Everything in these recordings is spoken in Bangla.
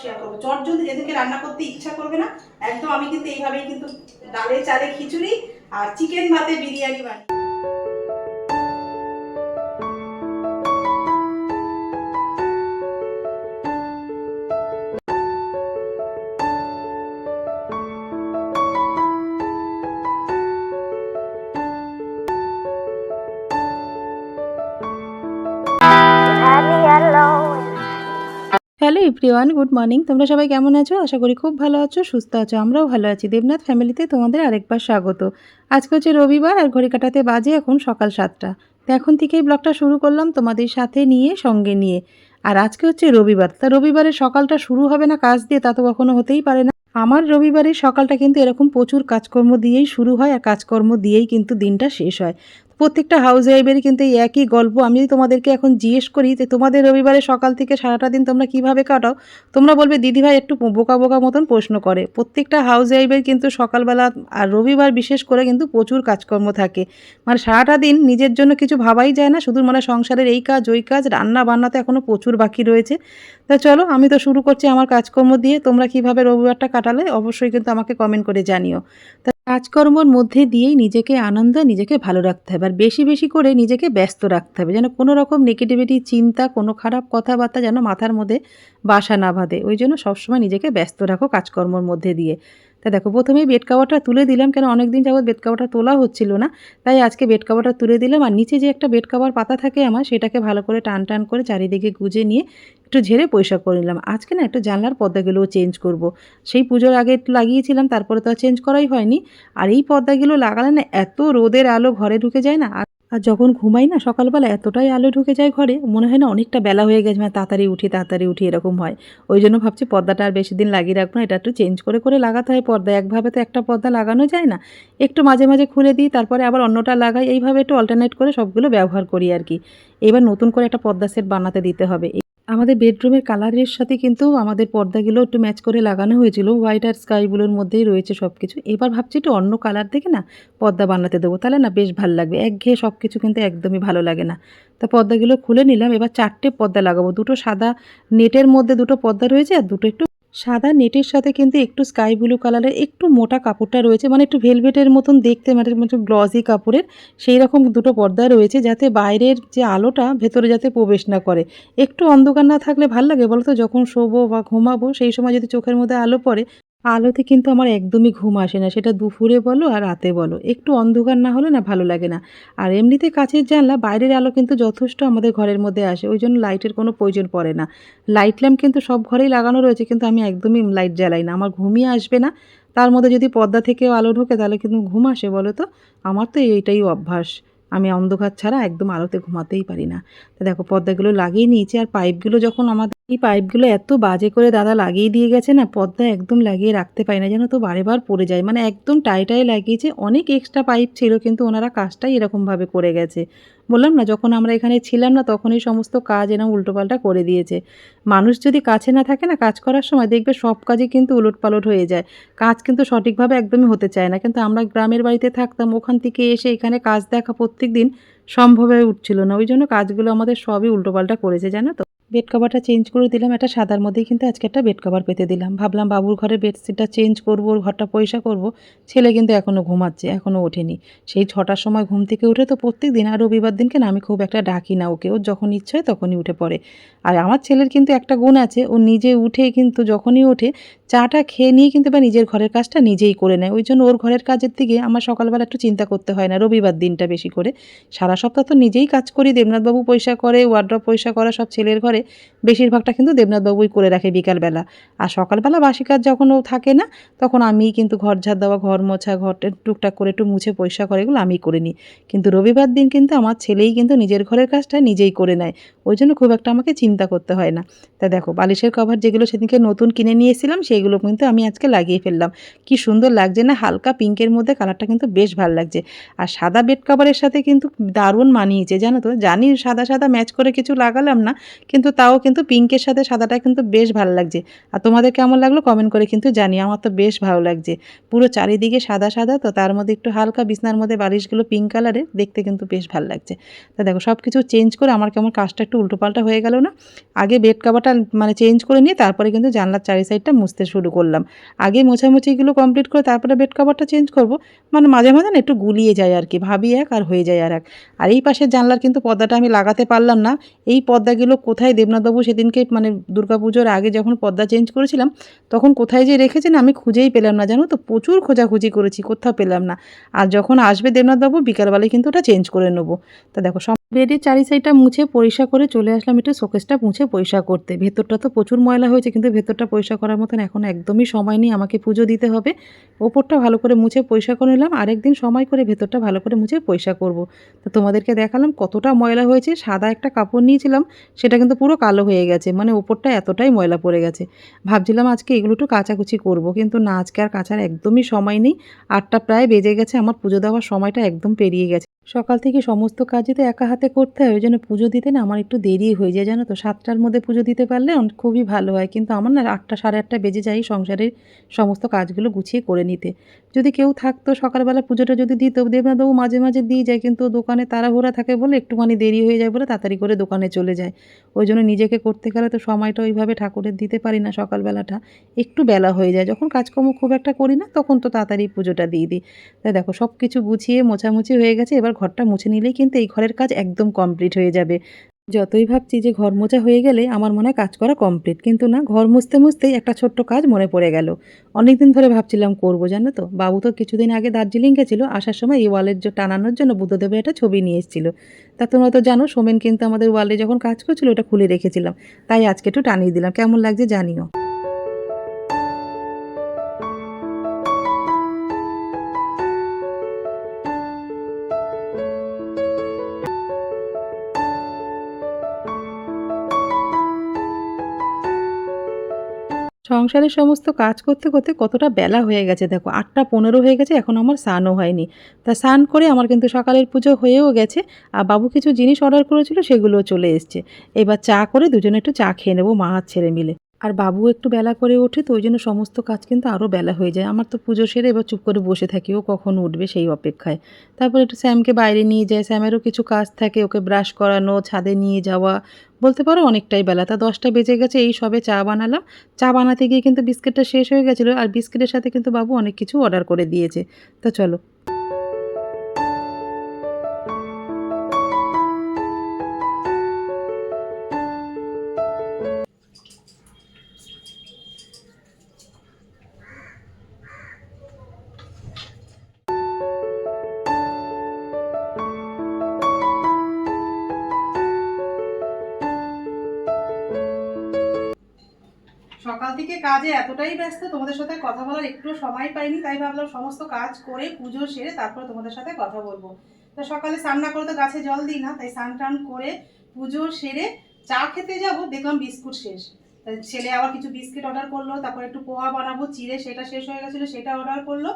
শেয়ার করব। চট যদি যেদিনকে রান্না করতে ইচ্ছা করবে না। একদম আমি কিন্তু এইভাবেই কিন্তু ডালে চালে খিচুড়ি আর চিকেন ভাতে বিরিয়ানি বানাই হ্যালো এভরিওয়ান, গুড মর্নিং। তোমরা সবাই কেমন আছো? আশা করি খুব ভালো আছো, সুস্থ আছো, আমরাও ভালো আছি। দেবনাথ ফ্যামিলিতে তোমাদের আরেকবার স্বাগত। আজকে হচ্ছে রবিবার আর ঘড়ি কাটাতে বাজে এখন সকাল সাতটা। তো এখন থেকেই ব্লগটা শুরু করলাম তোমাদের সাথে নিয়ে, সঙ্গে নিয়ে। আর আজকে হচ্ছে রবিবার। তা রবিবারের সকালটা শুরু হবে না কাজ দিয়ে, তা তো কখনো হতেই পারে না। আমার রবিবারের সকালটা কিন্তু এরকম প্রচুর কাজকর্ম দিয়েই শুরু হয় আর কাজকর্ম দিয়েই কিন্তু দিনটা শেষ হয়। প্রত্যেকটা হাউস ওয়াইফেরই কিন্তু এই একই গল্প। আমি যদি তোমাদেরকে এখন জিজ্ঞেস করি যে তোমাদের রবিবারে সকাল থেকে সারাটা দিন তোমরা কীভাবে কাটাও, তোমরা বলবে দিদিভাই একটু বোকা বোকা মতন প্রশ্ন করে। প্রত্যেকটা হাউস ওয়াইফের কিন্তু সকালবেলা আর রবিবার বিশেষ করে কিন্তু প্রচুর কাজকর্ম থাকে। মানে সারাটা দিন নিজের জন্য কিছু ভাবাই যায় না, শুধু মানে সংসারের এই কাজ, ওই কাজ রান্না বান্নাতে এখনও প্রচুর বাকি রয়েছে। তা চলো, আমি তো শুরু করছি আমার কাজকর্ম দিয়ে। তোমরা কীভাবে রবিবারটা কাটালে, অবশ্যই কিন্তু আমাকে কমেন্ট করে জানিও। তা কাজকর্মর মধ্যে দিয়েই নিজেকে আনন্দ, নিজেকে ভালো রাখতে হবে। আর বেশি বেশি করে নিজেকে ব্যস্ত রাখতে হবে। যেন কোনো রকম নেগেটিভিটি চিন্তা, কোনো খারাপ কথাবার্তা যেন মাথার মধ্যে বাসা না বাঁধে। ওই জন্য সবসময় নিজেকে ব্যস্ত রাখো কাজকর্মর মধ্যে দিয়ে। তা দেখো, প্রথমেই বেড কাভারটা তুলে দিলাম কেন অনেক দিন যাবত বেড কাভারটা তোলা হচ্ছিল না। তাই আজকে বেড কাভারটা তুলে দিলাম আর নিচে যে একটা বেড কাভার পাতা থাকে আমার, সেটাকে ভালো করে টান টান করে চারিদিকে গুজে নিয়ে একটু ঝেড়ে পরিষ্কার করে নিলাম। আজকে না একটু জানলার পর্দাগুলোও চেঞ্জ করব। সেই পুজোর আগে লাগিয়েছিলাম, তারপরে তো আর চেঞ্জ করাই হয়নি। আর এই পর্দাগুলো লাগালে না এত রোদের আলো ঘরে ঢুকে যায় না। আর আর যখন ঘুমাই না, সকালবেলা এতটাই আলো ঢুকে যায় ঘরে, মনে হয় না অনেকটা বেলা হয়ে গেছে মানে তাড়াতাড়ি উঠি তাড়াতাড়ি উঠি, এরকম হয়। ওই জন্য ভাবছি পর্দাটা আর বেশি দিন লাগিয়ে রাখব না, এটা একটু চেঞ্জ করে করে লাগাতে হয় পর্দা একভাবে তো একটা পর্দা লাগানো যায় না, একটু মাঝে মাঝে খুলে দিই, তারপরে আবার অন্যটা লাগাই, এইভাবে একটু অল্টারনেট করে সবগুলো ব্যবহার করি আর কি। এবার নতুন করে একটা পর্দা সেট বানাতে দিতে হবে। আমাদের বেডরুমের কালারের সাথে কিন্তু আমাদের পর্দাগুলো একটু ম্যাচ করে লাগানো হয়েছিল। হোয়াইট আর স্কাই ব্লুর মধ্যেই রয়েছে সব কিছু এবার ভাবছি একটু অন্য কালার দেখে না পর্দা বানাতে দেবো। তাহলে না বেশ ভালো লাগবে। একঘেয়ে সব কিছু কিন্তু একদমই ভালো লাগে না। তা পর্দাগুলো খুলে নিলাম। এবার চারটে পর্দা লাগাবো। দুটো সাদা নেটের মধ্যে দুটো পর্দা রয়েছে আর দুটো একটু সাদা নেটের সাথে কিন্তু একটু স্কাই ব্লু কালারের একটু মোটা কাপড়টা রয়েছে মানে একটু ভেলভেটের মতন দেখতে মানে একটু গ্লজি কাপড়ের সেই রকম দুটো পর্দা রয়েছে যাতে বাইরের যে আলোটা ভেতরে যাতে প্রবেশ না করে। একটু অন্ধকার না থাকলে ভালো লাগে বলতো? যখন শোবো বা ঘুমাবো, সেই সময় যদি চোখের মধ্যে আলো পড়ে আলোতে কিন্তু আমার একদমই ঘুম আসে না। সেটা দুপুরে বলো আর রাতে বলো। একটু অন্ধকার না হলে না ভালো লাগে না। আর এমনিতে কাছের জানলা, বাইরের আলো কিন্তু যথেষ্ট আমাদের ঘরের মধ্যে আসে। ওই জন্য লাইটের কোনো প্রয়োজন পড়ে না। লাইট ল্যাম্প কিন্তু সব ঘরেই লাগানো রয়েছে, কিন্তু আমি একদমই লাইট জ্বালাই না। আমার ঘুমিয়ে আসবে না। তার মধ্যে যদি পর্দা থেকেও আলো ঢোকে, তাহলে কিন্তু ঘুম আসে বলো তো? আমার তো এইটাই অভ্যাস। আমি অন্ধকার ছাড়া একদম আলোতে ঘুমাতেই পারি না। তো দেখো, পর্দাগুলো লাগিয়ে নিয়েছি আর পাইপগুলো যখন আমাদের, এই পাইপগুলো এত বাজে করে দাদা লাগিয়ে দিয়ে গেছে না, পর্দা একদম লাগিয়ে রাখতে পারি না, যেন তো বারে বার পড়ে যায়। মানে একদম টাইটাই লাগিয়েছে, অনেক এক্সট্রা পাইপ ছিল, কিন্তু ওনারা কাজটাই এরকমভাবে করে গেছে। বললাম না, যখন আমরা এখানে ছিলাম না, তখনই সমস্ত কাজ এরকম উল্টোপাল্টা করে দিয়েছে। মানুষ যদি কাছে না থাকে না কাজ করার সময়, দেখবে সব কাজই কিন্তু উলটপালট হয়ে যায়। কাজ কিন্তু সঠিকভাবে একদমই হতে চায় না। কিন্তু আমরা গ্রামের বাড়িতে থাকতাম, ওখান থেকে এসে এখানে কাজ দেখা প্রত্যেক দিন সম্ভব হয়ে উঠছিল না। ওই জন্য কাজগুলো আমাদের সবই উল্টোপাল্টা করেছে, জানো তো। বেড কভারটা চেঞ্জ করে দিলাম। একটা সাদার মধ্যেই কিন্তু আজকে একটা বেড কভার পেতে দিলাম। ভাবলাম বাবুর ঘরের বেডশিটটা চেঞ্জ করব, ওর ঘরটা পয়সা করব। ছেলে কিন্তু এখনও ঘুমাচ্ছে এখনও ওঠেনি। সেই ছটার সময় ঘুম থেকে উঠে তো প্রত্যেক দিন আর রবিবার দিনকে না আমি খুব একটা ডাকি না ওকে। ওর যখন ইচ্ছে হয় তখনই উঠে পড়ে। আর আমার ছেলের কিন্তু একটা গুণ আছে, ও নিজে উঠে কিন্তু যখনই ওঠে, চাটা খেয়ে নিয়ে কিন্তু বা নিজের ঘরের কাজটা নিজেই করে নেয়। ওই জন্য ওর ঘরের কাজের দিকে আমার সকালবেলা একটু চিন্তা করতে হয় না, রবিবার দিনটা বেশি করে। সারা সপ্তাহ তো নিজেই কাজ করি, দেবনাথবাবু পয়সা করে ওয়ার্ড্রপ পয়সা করা সব ছেলের ঘরে। বেশিরভাগটা কিন্তু দেবনাথবাবুই করে রাখে বিকালবেলা। আর সকালবেলা বাসি কাজ যখন ও থাকে না, তখন আমি কিন্তু ঘর ঝাড় দেওয়া, ঘর মোছা, ঘর টুকটাক করে একটু মুছে পয়সা করে এগুলো আমিই করে নিই। কিন্তু রবিবার দিন কিন্তু আমার ছেলেই কিন্তু নিজের ঘরের কাজটা নিজেই করে নেয়। ওই জন্য খুব একটা আমাকে চিন্তা করতে হয় না। তা দেখো, বালিশের কভার যেগুলো সেদিনকে নতুন কিনে নিয়েছিলাম সেইগুলো কিন্তু আমি আজকে লাগিয়ে ফেললাম। কি সুন্দর লাগছে না, হালকা পিঙ্কের মধ্যে কালারটা কিন্তু বেশ ভালো লাগছে। আর সাদা বেড কভারের সাথে কিন্তু দারুণ মানিয়েছে, জানো তো? জানি সাদা সাদা ম্যাচ করে কিছু লাগালাম না, কিন্তু কিন্তু তাও কিন্তু পিঙ্কের সাথে সাদাটা কিন্তু বেশ ভালো লাগছে। আর তোমাদের কেমন লাগল কমেন্ট করে কিন্তু জানি আমার তো বেশ ভালো লাগছে। পুরো চারিদিকে সাদা সাদা, তো তার মধ্যে একটু হালকা বিছনার মধ্যে বালিশগুলো পিঙ্ক কালারের দেখতে কিন্তু বেশ ভালো লাগছে। তা দেখো সব কিছু চেঞ্জ করে আমার কেমন কাজটা একটু উল্টোপাল্টা হয়ে গেল না। আগে বেড কাভারটা মানে চেঞ্জ করে নিয়ে তারপরে কিন্তু জানলার চারি সাইডটা মুছতে শুরু করলাম। আগে মোছামুছিগুলো কমপ্লিট করে তারপরে বেড কাভারটা চেঞ্জ করব। মানে মাঝে মাঝে না একটু গুলিয়ে যায় আর কি, ভাবি এক আর হয়ে যায় আর এক। আর এই পাশের জানলার কিন্তু পর্দাটা আমি লাগাতে পারলাম না। এই পর্দাগুলো কোথায় দেবনাথবাবু সেদিনকে মানে দুর্গাপুজোর আগে যখন পর্দা চেঞ্জ করেছিলাম, তখন কোথায় যে রেখেছেন আমি খুঁজেই পেলাম না, জানো তো? প্রচুর খোঁজাখুঁজি করেছি, কোথাও পেলাম না। আর যখন আসবে দেবনাথবাবু বিকালবেলায় কিন্তু ওটা চেঞ্জ করে নেব। তা দেখো বেডের চারি সাইডটা মুছে পরিষ্কার করে চলে আসলাম, একটু শোকেসটা মুছে পরিষ্কার করতে। ভেতরটা তো প্রচুর ময়লা হয়েছে, কিন্তু ভেতরটা পরিষ্কার করার মতন এখন একদমই সময় নেই, আমাকে পুজো দিতে হবে। ওপরটা ভালো করে মুছে পরিষ্কার করে নিলাম, আরেকদিন সময় করে ভেতরটা ভালো করে মুছে পরিষ্কার করব। তো তোমাদেরকে দেখালাম কতটা ময়লা হয়েছে, সাদা একটা কাপড় নিয়েছিলাম, সেটা কিন্তু পুরো কালো হয়ে গেছে মানে ওপরটা এতটাই ময়লা পড়ে গেছে। ভাবছিলাম আজকে এগুলো একটু কাচাকুচি করব, কিন্তু না, আজকে আর কাচার একদমই সময় নেই, আটটা প্রায় বেজে গেছে, আমার পুজো দেওয়ার সময়টা একদম পেরিয়ে গেছে। সকাল থেকে সমস্ত কাজই তো একা হাতে করতে হয়, ওই জন্য পুজো দিতে না আমার একটু দেরি হয়ে যায়, জানো তো? সাতটার মধ্যে পুজো দিতে পারলে খুবই ভালো হয়। কিন্তু আমার না আটটা সাড়ে আটটা বেজে যায় সংসারের সমস্ত কাজগুলো গুছিয়ে করে নিতে। যদি কেউ থাকতো, সকালবেলা পুজোটা যদি দিত, দেবনাথবাবু মাঝে মাঝে দিয়ে যায়, কিন্তু দোকানে তাড়াহুড়া থাকে বলে একটুখানি দেরি হয়ে যায় বলে তাড়াতাড়ি করে দোকানে চলে যায়। ওই জন্য নিজেকে করতে গেলে তো সময়টা ওইভাবে ঠাকুরের দিতে পারি না সকালবেলাটা। একটু বেলা হয়ে যায়। যখন কাজকর্ম খুব একটা করি না, তখন তো তাড়াতাড়ি পুজোটা দিয়ে দিই। তাই দেখো সব কিছু গুছিয়ে মোছামুছি হয়ে গেছে, এবার ঘরটা মুছে নিলেই কিন্তু এই ঘরের কাজ একদম কমপ্লিট হয়ে যাবে। যতই ভাবছি যে ঘর মোছা হয়ে গেলে আমার মনে হয় কাজ করা কমপ্লিট কিন্তু না, ঘর মুছতে মুছতেই একটা ছোট্ট কাজ মনে পড়ে গেল। অনেক দিন ধরে ভাবছিলাম, করব জানো তো? বাবু তো কিছুদিন আগে দার্জিলিং গেছিল, আসার সময় এই ওয়ালের টানানোর জন্য বুদ্ধদেবের একটা ছবি নিয়ে এসেছিল। তা তোমরা তো জানো, সোমেন কিন্তু আমাদের ওয়ালে যখন কাজ করছিল, ওটা খুলে রেখেছিলাম। তাই আজকে একটু টানিয়ে দিলাম। কেমন লাগছে জানিও। সংসারের সমস্ত কাজ করতে করতে কতটা বেলা হয়ে গেছে দেখো, আটটা পনেরো হয়ে গেছে, এখন আমার স্নানও হয়নি। তা স্নান করে আমার কিন্তু সকালের পুজো হয়েও গেছে, আর বাবু কিছু জিনিস অর্ডার করেছিল, সেগুলোও চলে এসছে। এবার চা করে দুজনে একটু চা খেয়ে নেব, মা আর ছেলে মিলে। আর বাবু একটু বেলা করে ওঠে তো ওই জন্য সমস্ত কাজ কিন্তু আরও বেলা হয়ে যায়। আমার তো পুজো সেরে এবার চুপ করে বসে থাকি, ও কখন উঠবে সেই অপেক্ষায়। তারপর একটু স্যামকে বাইরে নিয়ে যায় স্যামেরও কিছু কাজ থাকে, ওকে ব্রাশ করানো, ছাদে নিয়ে যাওয়া। বলতে পারো অনেকটাই বেলা, তা দশটা বেজে গেছে, এই সবে চা বানালাম। চা বানাতে গিয়ে কিন্তু বিস্কিটটা শেষ হয়ে গেছিল, আর বিস্কিটের সাথে কিন্তু বাবু অনেক কিছু অর্ডার করে দিয়েছে। তো চলো। ব্যস্ত তোমাদের সাথে কথা বলার একটু সময় পাইনি, তাই ভাবলাম সমস্ত কাজ করে পুজো সেরে তারপর তোমাদের সাথে কথা বলব। তো সকালে স্নান করে তো গাছে জল দিই না, তাই স্নান টান করে পুজো সেরে চা খেতে যাব, দেখলাম বিস্কুট শেষ। ছেলে আবার কিছু বিস্কিট অর্ডার করল, তারপর একটু পোহা বানাবো, চিড়ে সেটা শেষ হয়ে গেছিল, সেটা অর্ডার করল।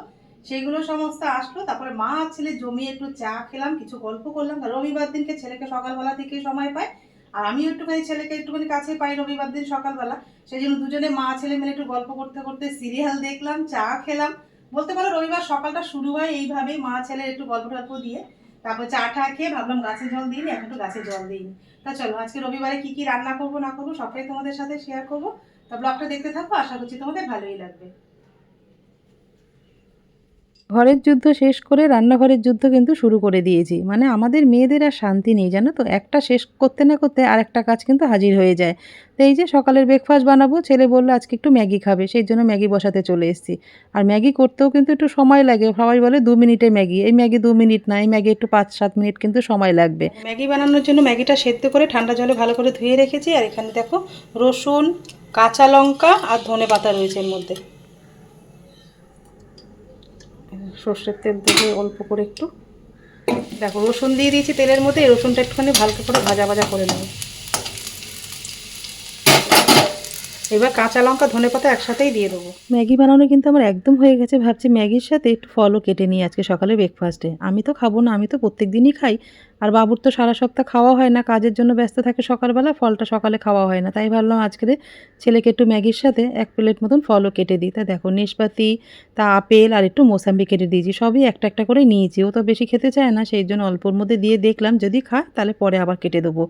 সেগুলো সমস্ত আসলো, তারপরে মা আর ছেলে জমিয়ে একটু চা খেলাম, কিছু গল্প করলাম। রবিবার দিনকে ছেলেকে সকালবেলা থেকে সময় পায় আর আমিও একটুখানি ছেলেকে একটুখানি কাছে পাই রবিবার দিন সকালবেলা। সেই জন্য দুজনে মা, ছেলে মিলে একটু গল্প করতে করতে সিরিয়াল দেখলাম, চা খেলাম। বলতে পারো রবিবার সকালটা শুরু হয় এইভাবেই মা, ছেলে একটু গল্প টল্প দিয়ে, তারপর চা টা খেয়ে ভাবলাম গাছে জল দিইনি, এখন একটু গাছে জল দিইনি। তা চলো, আজকে রবিবারে কি কি রান্না করব না করব সবটাই তোমাদের সাথে শেয়ার করব। তা ব্লগটা দেখতে থাকব আশা করছি তোমাদের ভালোই লাগবে। ঘরের যুদ্ধ শেষ করে রান্নাঘরের যুদ্ধ কিন্তু শুরু করে দিয়েছি। মানে আমাদের মেয়েদের আর শান্তি নেই, জানো তো? একটা শেষ করতে না করতে আর একটা কাজ কিন্তু হাজির হয়ে যায়। তো এই যে সকালের ব্রেকফাস্ট বানাবো, ছেলে বলল আজকে একটু ম্যাগি খাবে, সেই জন্য ম্যাগি বসাতে চলে এসেছি। আর ম্যাগি করতেও কিন্তু একটু সময় লাগে, সবাই বলে দু মিনিটে ম্যাগি। এই ম্যাগি দু মিনিট না, এই ম্যাগি একটু পাঁচ সাত মিনিট কিন্তু সময় লাগবে। ম্যাগি বানানোর জন্য ম্যাগিটা সেদ্ধ করে ঠান্ডা জলে ভালো করে ধুয়ে রেখেছি। আর এখানে দেখো রসুন, কাঁচা লঙ্কা আর ধনে পাতা রয়েছে এর মধ্যে। সর্ষের তেল থেকে অল্প করে একটু। দেখো, রসুন দিয়ে দিয়েছি তেলের মধ্যে রসুনটা একটুখানি ভালো করে ভাজা ভাজা করে নেব। এবার কাঁচা লঙ্কা ধনে পাতা একসাথেই দিয়ে দেবো। ম্যাগি বানানো কিন্তু আমার একদম হয়ে গেছে। ভাবছি ম্যাগির সাথে একটু ফলও কেটে নিই আজকে সকালে ব্রেকফাস্টে আমি তো খাব না, আমি তো প্রত্যেক দিনই খাই। আর বাবুর তো সারা সপ্তাহ খাওয়া হয় না, কাজের জন্য ব্যস্ত থাকে সকালবেলা, ফলটা সকালে খাওয়া হয় না। তাই ভাবলাম আজকে ছেলেকে একটু ম্যাগির সাথে এক প্লেট মতন ফলও কেটে দিই। তা দেখো নেশপাতি তা আপেল আর একটু মোসাম্বি কেটে দিয়েছি। সবই একটা একটা করে নিয়েছি। ও তো বেশি খেতে চায় না, সেই জন্য অল্পর মধ্যে দিয়ে দেখলাম, যদি খায় তাহলে পরে আবার কেটে দেবো।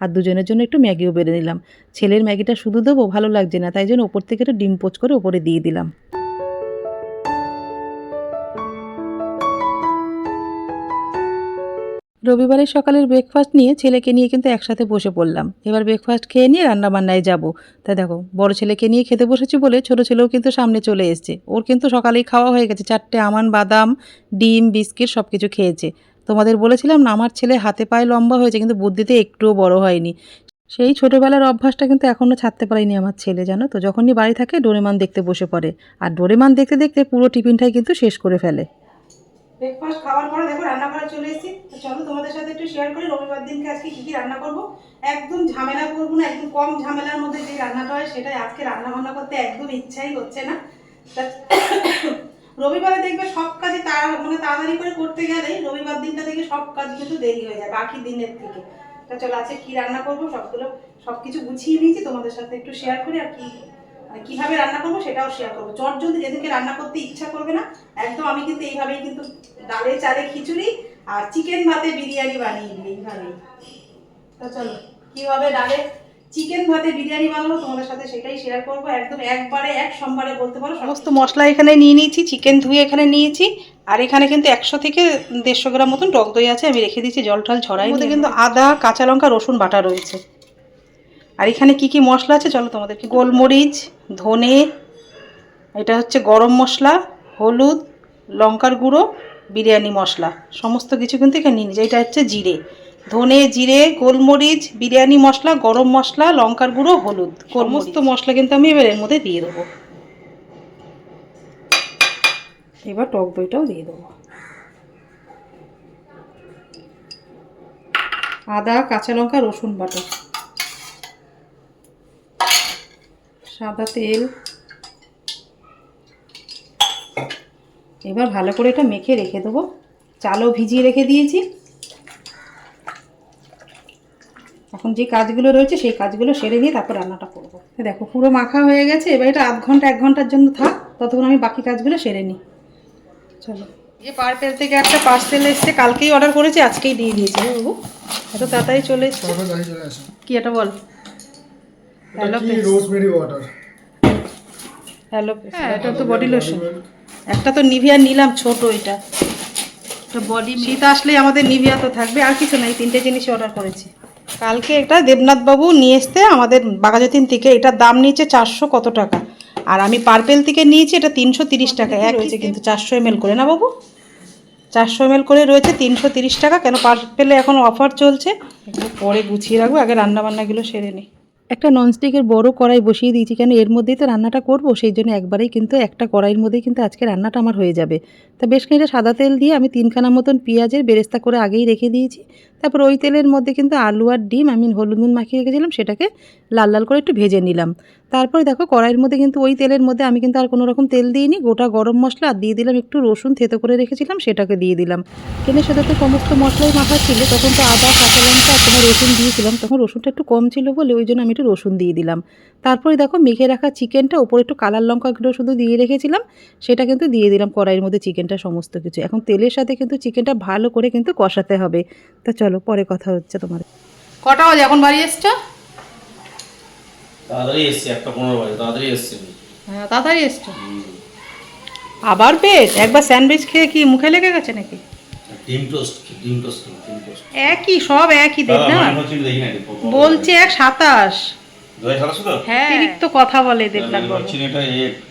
আর দুজনের জন্য একটু ম্যাগিও বেড়ে নিলাম। ছেলের ম্যাগিটা শুধু দেবো, ভালো লাগছে না, তাই জন্য ওপর থেকে একটু ডিম পোচ করে ওপরে দিয়ে দিলাম। রবিবারের সকালের ব্রেকফাস্ট নিয়ে ছেলেকে নিয়ে কিন্তু একসাথে বসে পড়লাম। এবার ব্রেকফাস্ট খেয়ে নিয়ে রান্নাবান্নায় যাব। তাই দেখো, বড় ছেলেকে নিয়ে খেতে বসেছি বলে ছোট ছেলেও কিন্তু সামনে চলে এসছে। ওর কিন্তু সকালেই খাওয়া হয়ে গেছে। চারটে আমান, বাদাম, ডিম, বিস্কিট সব কিছু খেয়েছে। তোমাদের বলেছিলাম না, আমার ছেলে হাতে পায়ে লম্বা হয়েছে, কিন্তু বুদ্ধিতে একটুও বড় হয়নি। সেই ছোটোবেলার অভ্যাসটা কিন্তু এখনও ছাড়তে পারেনি আমার ছেলে, জানো তো? যখনই বাড়ি থাকে, ডোরেমান দেখতে বসে পড়ে। আর ডোরেমান দেখতে দেখতে পুরো টিফিনটাই কিন্তু শেষ করে ফেলে। ব্রেকফাস্ট খাওয়ার পরে দেখো, রান্নাঘরে চলে এসেছি। তো চলো, তোমাদের সাথে একটু শেয়ার করি, রবিবার দিনকে আজকে কী কী রান্না করব। একদম ঝামেলা করব না, একদম কম ঝামেলার মধ্যে যে রান্নাটা হয়, সেটাই। আজকে রান্না বান্না করতে একদম ইচ্ছাই হচ্ছে না। রবিবারে দেখবে সব কাজে তাড়া মানে তাড়াতাড়ি করে করতে গেলেই রবিবার দিনটা থেকে সব কাজ কিন্তু দেরি হয়ে যায়, বাকি দিনের থেকে। তা চলো, আজকে কী রান্না করব সবগুলো সব কিছু গুছিয়ে নিয়েছি, তোমাদের সাথে একটু শেয়ার করি আর কি মানে কীভাবে রান্না করব সেটাও শেয়ার করব। চট যদি যেদিনকে রান্না করতে ইচ্ছা করবে না, একদম আমি কিন্তু এইভাবেই কিন্তু ডালে চালে খিচুড়ি আর চিকেন ভাতে বিরিয়ানি বানিয়ে দিই, এইভাবেই। তো চলো, কীভাবে ডালে চিকেন ভাতে বিরিয়ানি বানাবো তোমাদের সাথে সেটাই শেয়ার করব। একদম একবারে এক সোমবারে বলতে পারো সমস্ত মশলা এখানে নিয়ে নিয়েছি চিকেন ধুয়ে এখানে নিয়েছি। আর এখানে কিন্তু একশো থেকে দেড়শো গ্রাম মতন টক দই আছে আমি রেখে দিয়েছি জল টল ছড়াই মধ্যে কিন্তু আদা কাঁচা লঙ্কা রসুন বাটা রয়েছে। আর এখানে কি কি মশলা আছে? চলো তোমাদেরকে গোলমরিচ ধনে এটা হচ্ছে গরম মশলা হলুদ লঙ্কার গুঁড়ো বিরিয়ানি মশলা। সমস্ত কিছু কিন্তু এখানে নিয়ে নিয়েছি। এটা হচ্ছে জিরে। ধনে জিরে গোলমরিচ বিরিয়ানি মশলা গরম মশলা লঙ্কার গুঁড়ো হলুদ। সমস্ত মশলা কিন্তু আমি এবার এর মধ্যে দিয়ে দেবো। এবার টক দইটাও দিয়ে দেবো। আদা কাঁচা লঙ্কা রসুন বাটা। সাদা তেল। এবার ভালো করে এটা মেখে রেখে দেবো। চালও ভিজিয়ে রেখে দিয়েছি। এখন যে কাজগুলো রয়েছে সেই কাজগুলো সেরে নিয়ে তারপর রান্নাটা করব। দেখো পুরো মাখা হয়ে গেছে। এবার এটা আধ ঘণ্টা এক ঘণ্টার জন্য থাক। ততক্ষণ আমি বাকি কাজগুলো সেরে নিই। চলো। যে পার্পেল থেকে একটা পার্সেল এসছে। কালকেই অর্ডার করেছি আজকেই দিয়ে দিয়েছে বাবু। এত তাড়াতাড়ি চলে কি এটা বল? রোজমেরি ওয়াটার হ্যালো হ্যাঁ এটা তো বডি লোশন একটা তো নিভিয়া নিলাম ছোট এটা। এটা বডি শীত আসলেই আমাদের নিভিয়া তো থাকবে আর কিছু নাই। তিনটে জিনিস অর্ডার করেছি। কালকে এটা দেবনাথ বাবু নিয়ে এসতে আমাদের বাঘাযতীন থেকে এটার দাম নিয়েছে চারশো কত টাকা। আর আমি পার্পেল থেকে নিয়েছি, এটা তিনশো তিরিশ টাকা। এক রয়েছে কিন্তু চারশো এম করে। না বাবু? চারশো এম করে রয়েছে তিনশো তিরিশ টাকা। কেন পার্পেলে এখন অফার চলছে? পরে গুছিয়ে রাখব, আগে রান্নাবান্নাগুলো সেরে নিই। একটা ননস্টিকের বড় কড়াই বসিয়ে দিয়েছি কেন? এর মধ্যেই তো রান্নাটা করব, সেই জন্য একবারেই কিন্তু একটা কড়াইয়ের মধ্যেই কিন্তু আজকে রান্নাটা আমার হয়ে যাবে। তা বেশ খানিকটা সাদা তেল দিয়ে আমি তিনখানা মতন পেঁয়াজের বেরেস্তা করে আগেই রেখে দিয়েছি। তারপর ওই তেলের মধ্যে কিন্তু আলু আর ডিম, আমি হলুদ নুন মাখিয়ে রেখেছিলাম, সেটাকে লাল লাল করে একটু ভেজে নিলাম। তারপরে দেখো কড়াইয়ের মধ্যে কিন্তু ওই তেলের মধ্যে আমি কিন্তু আর কোনো রকম তেল দিইনি, গোটা গরম মশলা আর দিয়ে দিলাম, একটু রসুন থেতো করে রেখেছিলাম, সেটাকে দিয়ে দিলাম। কেনের সাথে তো সমস্ত মশলাই মাখা ছিল, তখন তো আদা, কাঁচা লঙ্কা তোমার রসুন দিয়েছিলাম, তখন রসুনটা একটু কম ছিল বলে ওই জন্য আমি একটু রসুন দিয়ে দিলাম। তারপরে দেখো মেখে রাখা চিকেনটা, ওপরে একটু কালার লঙ্কা গুঁড়ো শুধু দিয়ে রেখেছিলাম, সেটা কিন্তু দিয়ে দিলাম কড়াইয়ের মধ্যে চিকেনটা সমস্ত কিছু। এখন তেলের সাথে কিন্তু চিকেনটা ভালো করে কিন্তু কষাতে হবে। তা চলো পরে কথা হচ্ছে তোমার। কটা বাজে? এখন বাড়ি এসছো? তাড়াতাড়ি এসছি একটা পনেরো বাজে তাড়াতাড়ি এসছি হ্যাঁ তাড়াতাড়ি এসছো। আবার পেট একবার স্যান্ডউইচ খেয়ে কি মুখে লেগে গেছে নাকি? ডিম টোস্ট ডিম টোস্ট ডিম টোস্ট। একই সব একই দেখ না। দেখি না এটা বলছে এক সাতাশ। হ্যাঁ। অতিরিক্ত কথা বলে দেখলাম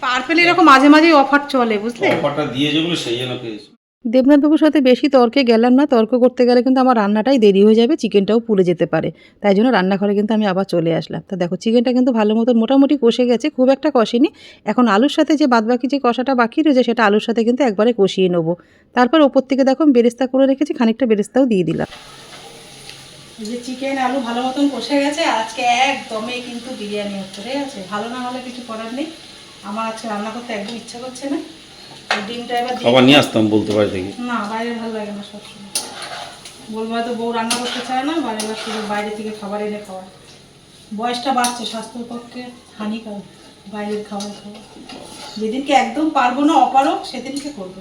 পার্পেল এরকম মাঝে মাঝে অফার চলে বুঝলে? অফারটা দিয়ে যেগুলো সেই জন্য পেয়েছি। দেবনাথবাবুর সাথে বেশি তর্কে গেলাম না। তর্ক করতে গেলে কিন্তু আমার রান্নাটাই দেরি হয়ে যাবে, চিকেনটাও পুড়ে যেতে পারে। তাই জন্য রান্নাঘরে কিন্তু আমি আবার চলে আসলাম। তা দেখো, চিকেনটা কিন্তু ভালো মতো মোটামুটি কষে গেছে, খুব একটা কষেনি। এখন আলুর সাথে যে বাদবাকি যে কষাটা বাকি রয়েছে, সেটা আলুর সাথে কিন্তু একবারে কষিয়ে নেব। তারপর ওপর থেকে দেখো বেরেস্তা করে রেখেছি, খানিকটা বেরেস্তাও দিয়ে দিলাম। যে চিকেন আলু ভালো মতন কষে গেছে আজকে একদমে কিন্তু বিরিয়ানি হচ্ছে, ঠিক আছে? ভালো না হলে কিছু করার নেই। আমার আজকে রান্না করতে একদম ইচ্ছা করছে না। ডিমটা এবার খাবার নিয়ে আসতাম বলতে না বাইরে ভালো লাগে না সবসময়। বলব হয়তো বউ রান্না করতে চায় না শুধু বাইরে থেকে খাবার এনে খাওয়া বয়সটা বাড়ছে স্বাস্থ্যের পক্ষে হানিকারক বাইরের খাবার খাওয়া। যেদিনকে একদম পারব না অপারক সেদিনকে করব।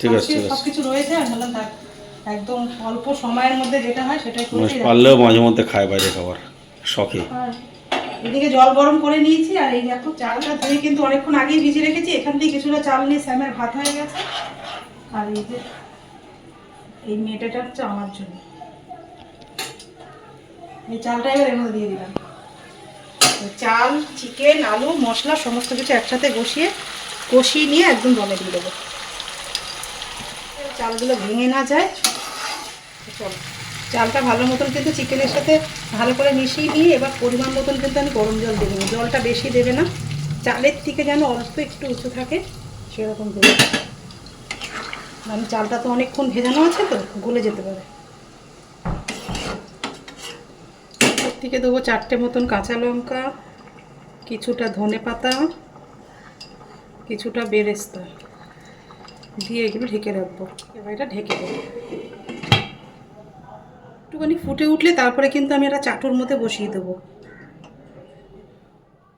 ঠিক আছে সব কিছু রয়েছে আমি বললাম থাক একদম অল্প সময়ের মধ্যে যেটা হয় সেটাই পারলেও মাঝে মধ্যে খায় বাইরে খাবার শখে। এদিকে জল গরম করে নিয়েছি, আর এই দেখো চালটা ধুয়ে কিন্তু অনেকক্ষণ আগেই ভিজে রেখেছি। এখান থেকে কিছুটা চাল নিয়ে স্যামের ভাত হয়ে গেছে। আর এই যে, এই মেটেটা হচ্ছে আমার জন্য। এই চালটা এবার এর মধ্যে দিয়ে দিলাম। চাল, চিকেন, আলু, মশলা, সমস্ত কিছু একসাথে কষিয়ে কষিয়ে নিয়ে একদম দমে দিয়ে দেবো। চালগুলো ভেঙে না যায়। চলো। চালটা ভালো মতন কিন্তু চিকেনের সাথে ভালো করে মিশিয়ে নিয়ে এবার পরিমাণ মতন কিন্তু আমি গরম জল দেবো। জলটা বেশি দেবে না। চালের থেকে যেন অল্প একটু উঁচু থাকে, সেরকম দেবে। মানে চালটা তো অনেকক্ষণ ভেজানো আছে তো, গলে যেতে পারে। এর থেকে দেবো চারটে মতন কাঁচা লঙ্কা, কিছুটা ধনে পাতা, কিছুটা বেরেস্তা। দিয়ে এগুলো ঢেকে রাখব। এবার এটা ঢেকে দেবো। একটুখানি ফুটে উঠলে তারপরে কিন্তু আমি একটা চাটুর মধ্যে বসিয়ে দেবো।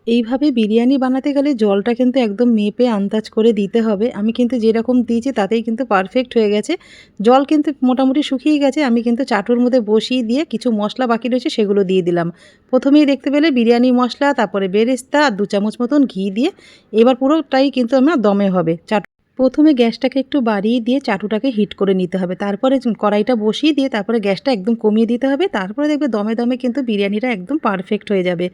এইভাবে বিরিয়ানি বানাতে গেলে জলটা কিন্তু একদম মেপে আন্দাজ করে দিতে হবে। আমি কিন্তু যেরকম দিয়েছি তাতেই কিন্তু পারফেক্ট হয়ে গেছে। জল কিন্তু মোটামুটি শুকিয়ে গেছে, আমি কিন্তু চাটুর মধ্যে বসিয়ে দিয়ে কিছু মশলা বাকি রয়েছে সেগুলো দিয়ে দিলাম। প্রথমেই দেখতে পেলে বিরিয়ানি মশলা, তারপরে বেরেস্তা, আর দু চামচ মতন ঘি দিয়ে। এবার পুরোটাই কিন্তু আমার দমে হবে। চাটু প্রথমে গ্যাসটাকে একটু বাড়িয়ে দিয়ে চাটুটাকে হিট করে নিতে হবে। তারপরে কড়াইটা বসিয়ে দিয়ে তারপরে গ্যাসটা একদম কমিয়ে দিতে হবে। তারপরে দেখবে দমে দমে কিন্তু বিরিয়ানিটা একদম পারফেক্ট হয়ে যাবে।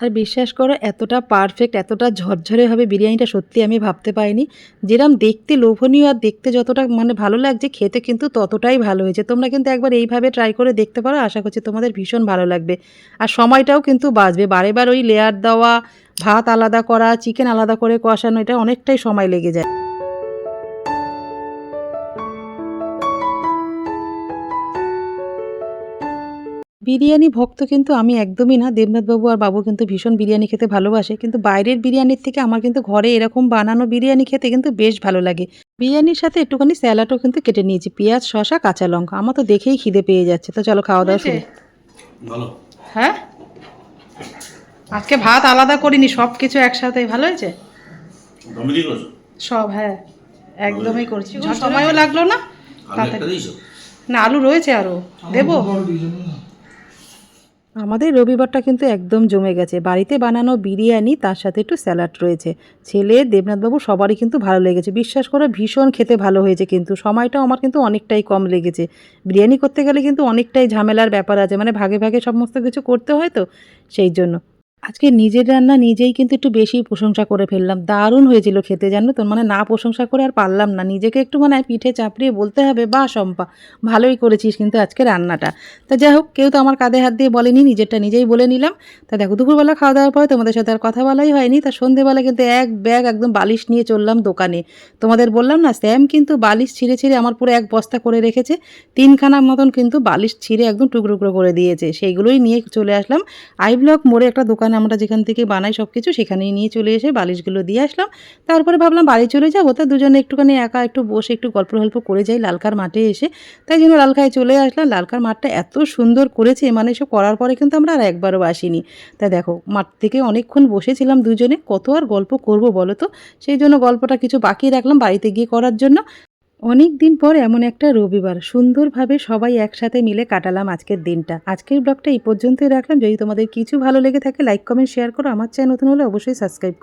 আর বিশ্বাস করো, এতটা পারফেক্ট এতটা ঝরঝরে হবে বিরিয়ানিটা সত্যি আমি ভাবতে পারিনি। যেরকম দেখতে লোভনীয় আর দেখতে যতটা মানে ভালো লাগছে, খেতে কিন্তু ততটাই ভালো হয়েছে। তোমরা কিন্তু একবার এইভাবে ট্রাই করে দেখতে পারো, আশা করছি তোমাদের ভীষণ ভালো লাগবে। আর সময়টাও কিন্তু বাঁচবে। বারে বার ওই লেয়ার দেওয়া, ভাত আলাদা করা চিকেন আলাদা করে কষানো, এটা অনেকটাই সময় লেগে যায়। বিরিয়ানি ভক্ত কিন্তু আমি একদমই না। দেবনাথবাবু আর বাবু কিন্তু ভীষণ বিরিয়ানি খেতে ভালোবাসে। কিন্তু বাইরের বিরিয়ানির থেকে আমার কিন্তু ঘরে এরকম বানানো বিরিয়ানি খেতে কিন্তু বেশ ভালো লাগে। বিরিয়ানির সাথে একটুখানি স্যালাডও কিন্তু কেটে নিয়েছি। পেঁয়াজ শশা কাঁচা লঙ্কা। আমার তো দেখেই খিদে পেয়ে যাচ্ছে। তো চলো খাওয়া দাওয়া শুরু ভালো হ্যাঁ? আজকে ভাত আলাদা করিনি সব কিছু একসাথে। ভালো হয়েছে? সব হ্যাঁ। একদমই করছি। সময়ও লাগল না? না আলু রয়েছে আরও। দেবো? আমাদের রবিবারটা কিন্তু একদম জমে গেছে। বাড়িতে বানানো বিরিয়ানি, তার সাথে একটু স্যালাড রয়েছে। ছেলে, দেবনাথবাবু, সবারই কিন্তু ভালো লেগেছে। বিশ্বাস করে, ভীষণ খেতে ভালো হয়েছে কিন্তু। সময়টাও আমার কিন্তু অনেকটাই কম লেগেছে। বিরিয়ানি করতে গেলে কিন্তু অনেকটাই ঝামেলার ব্যাপার আছে। মানে ভাগে ভাগে সমস্ত কিছু করতে হয় তো, সেই জন্য। আজকে নিজের রান্না নিজেই কিন্তু একটু বেশি প্রশংসা করে ফেললাম। দারুণ হয়েছিল খেতে, জানো তো? মানে না প্রশংসা করে আর পারলাম না। নিজেকে একটু মানে পিঠে চাপড়িয়ে বলতে হবে বা শম্পা, ভালোই করেছিস কিন্তু আজকে রান্নাটা। তা যাই হোক, কেউ তো আমার কাঁধে হাত দিয়ে বলেনি, নিজেরটা নিজেই বলে নিলাম। তা দেখো, দুপুরবেলা খাওয়া দাওয়ার পরে তোমাদের সাথে আর কথা বলাই হয়নি। তা সন্ধেবেলা কিন্তু এক ব্যাগ একদম বালিশ নিয়ে চললাম দোকানে। তোমাদের বললাম না স্যাম কিন্তু বালিশ ছিঁড়ে ছিঁড়ে আমার পুরো এক বস্তা করে রেখেছে। তিনখানার মতন কিন্তু বালিশ ছিঁড়ে একদম টুকরো টুকরো করে দিয়েছে। সেইগুলোই নিয়ে চলে আসলাম। আই ব্লক মোড়ে একটা দোকান আমরা যেখান থেকে বানাই সব কিছু সেখানেই নিয়ে চলে এসে বালিশগুলো দিয়ে আসলাম। তারপরে ভাবলাম বাড়ি চলে যাব, তা দুজনে একটুখানি একা একটু বসে একটু গল্প গল্প করে যাই লালকার মাঠে এসে। তাই জন্য লালকায় চলে আসলাম। লালকার মাঠটা এত সুন্দর করেছে মানে এসব করার পরে কিন্তু আমরা আর একবারও আসিনি। তা দেখো, মাঠ থেকে অনেকক্ষণ বসেছিলাম দুজনে, কত আর গল্প করব বলো তো? সেই জন্য গল্পটা কিছু বাকি রাখলাম বাড়িতে গিয়ে করার জন্য। অনেক দিন পর এমন একটা রবিবার। সুন্দরভাবে সবাই একসাথে মিলে কাটালাম আজকের দিনটা। আজকের ব্লগটা এই পর্যন্তই রাখলাম। যদি তোমাদের কিছু ভালো লেগে থাকে লাইক কমেন্ট শেয়ার করো। আমার চ্যানেল নতুন হলে অবশ্যই সাবস্ক্রাইব